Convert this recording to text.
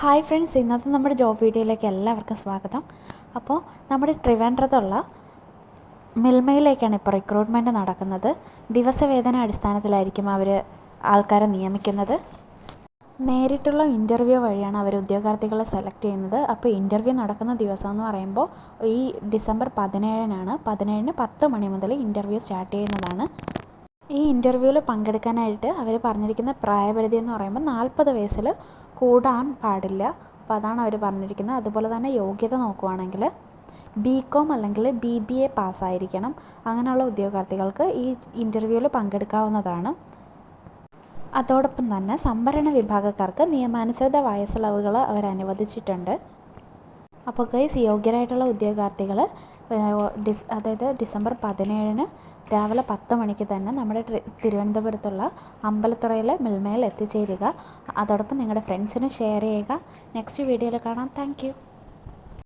Hi friends ഇന്നത്തെ നമ്മുടെ job വീഡിയോയിലേക്ക് എല്ലാവർക്കും സ്വാഗതം. അപ്പോൾ നമ്മുടെ ട്രിവാൻഡ്രത്തുള്ള മിൽമയിലേക്കാണ് ഇപ്പോൾ റിക്രൂട്ട്മെന്റ് നടക്കുന്നത്. ദിവസവേതന അടിസ്ഥാനത്തിലായിരിക്കും അവർ ആൾക്കാരെ നിയമിക്കുന്നത്. നേരിട്ടുള്ള ഇന്റർവ്യൂ വഴിയാണ് അവർ ഉദ്യോഗാർത്ഥികളെ സെലക്ട് ചെയ്യുന്നത്. അപ്പോൾ ഇന്റർവ്യൂ നടക്കുന്ന ദിവസം എന്ന് പറയുമ്പോൾ ഈ ഡിസംബർ പതിനേഴിനാണ്. പതിനേഴിന് പത്ത് മണി മുതൽ ഇന്റർവ്യൂ സ്റ്റാർട്ട് ചെയ്യുന്നതാണ്. ഈ ഇന്റർവ്യൂവിൽ പങ്കെടുക്കാനായിട്ട് അവർ പറഞ്ഞിരിക്കുന്ന പ്രായപരിധി എന്ന് പറയുമ്പോൾ നാൽപ്പത് വയസ്സിൽ കൂടാൻ പാടില്ല. അപ്പോൾ അതാണ് അവർ പറഞ്ഞിരിക്കുന്നത്. അതുപോലെ തന്നെ യോഗ്യത നോക്കുവാണെങ്കിൽ ബി കോം അല്ലെങ്കിൽ ബി ബി എ പാസ്സായിരിക്കണം. അങ്ങനെയുള്ള ഉദ്യോഗാർത്ഥികൾക്ക് ഈ ഇന്റർവ്യൂവിൽ പങ്കെടുക്കാവുന്നതാണ്. അതോടൊപ്പം തന്നെ സംവരണ വിഭാഗക്കാർക്ക് നിയമാനുസൃത വയസ്സിളവുകൾ അവർ അനുവദിച്ചിട്ടുണ്ട് അപ്പോൾ ഗൈസ് യോഗ്യരായിട്ടുള്ള ഉദ്യോഗാർത്ഥികൾ ഡിസ് അതായത് ഡിസംബർ പതിനേഴിന് രാവിലെ പത്ത് മണിക്ക് തന്നെ നമ്മുടെ തിരുവനന്തപുരത്തുള്ള അമ്പലത്തുറയിലെ മിൽമയിൽ എത്തിച്ചേരുക. അതോടൊപ്പം നിങ്ങളുടെ ഫ്രണ്ട്സിനും ഷെയർ ചെയ്യുക. നെക്സ്റ്റ് വീഡിയോയിൽ കാണാം. താങ്ക്